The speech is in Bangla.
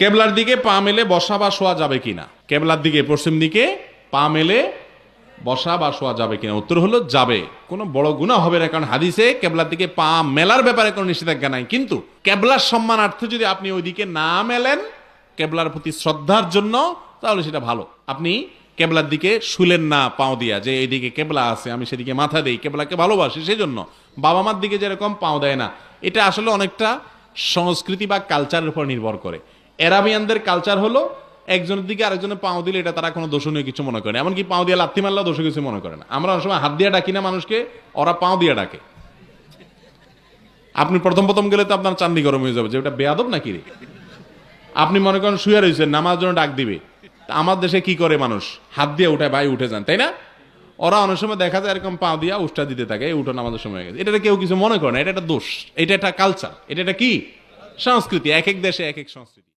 কেবলার দিকে পা মেলে বসা বা শোয়া যাবে কিনা? কেবলার দিকে, পশ্চিম দিকে পা মেলে বসা বা শোয়া যাবে কিনা? উত্তর হলো যাবে। কোনো বড় গুণা হবে না, কারণ হাদিসে কেবলার দিকে পা মেলার ব্যাপারে কোনো নিষেধাজ্ঞা নাই। কিন্তু কেবলার সম্মানার্থে যদি আপনি ওইদিকে না মেলেন, কেবলার প্রতি শ্রদ্ধার জন্য, তাহলে সেটা ভালো। আপনি কেবলার দিকে শুলেন না পাও দিয়া, যে এইদিকে কেবলা আছে, আমি সেদিকে মাথা দিই, কেবলাকে ভালোবাসি সেই জন্য বাবা মার দিকে যেরকম পাও দেয় না, এটা আসলে অনেকটা সংস্কৃতি বা কালচারের উপর নির্ভর করে। এরাবিয়ানদের কালচার হলো, একজনের দিকে আরেকজনের পাও দিলে এটা তারা কোনো দোষণীয় কিছু মনে করে না। এমনকি পাও দিয়ে লাথি মারলেও দোষ কিছু মনে করে না। আমরা অনেক সময় হাত দিয়ে ডাকি না মানুষকে, ওরা পাও দিয়ে ডাকে। আপনি প্রথম প্রথম গেলে তো আপনার চান্দি গরম হয়ে যাবে, যে ওটা বেয়াদব নাকি রে? আপনি মনে করেন শুয়ে রয়েছেন নামাজ জন্য ডাক দিবে। তা আমার দেশে কি করে মানুষ? হাত দিয়ে উঠে ভাই উঠে যান, তাই না? ওরা অনেক সময় দেখা যায় এরকম পা দিয়া উষ্টা দিতে থাকে উঠো নামাজের সময় গেছে। এটা কেউ কিছু মনে করে না, এটা একটা দোষ, এটা একটা কালচার এটা একটা কি? সংস্কৃতি, এক এক দেশে এক এক সংস্কৃতি।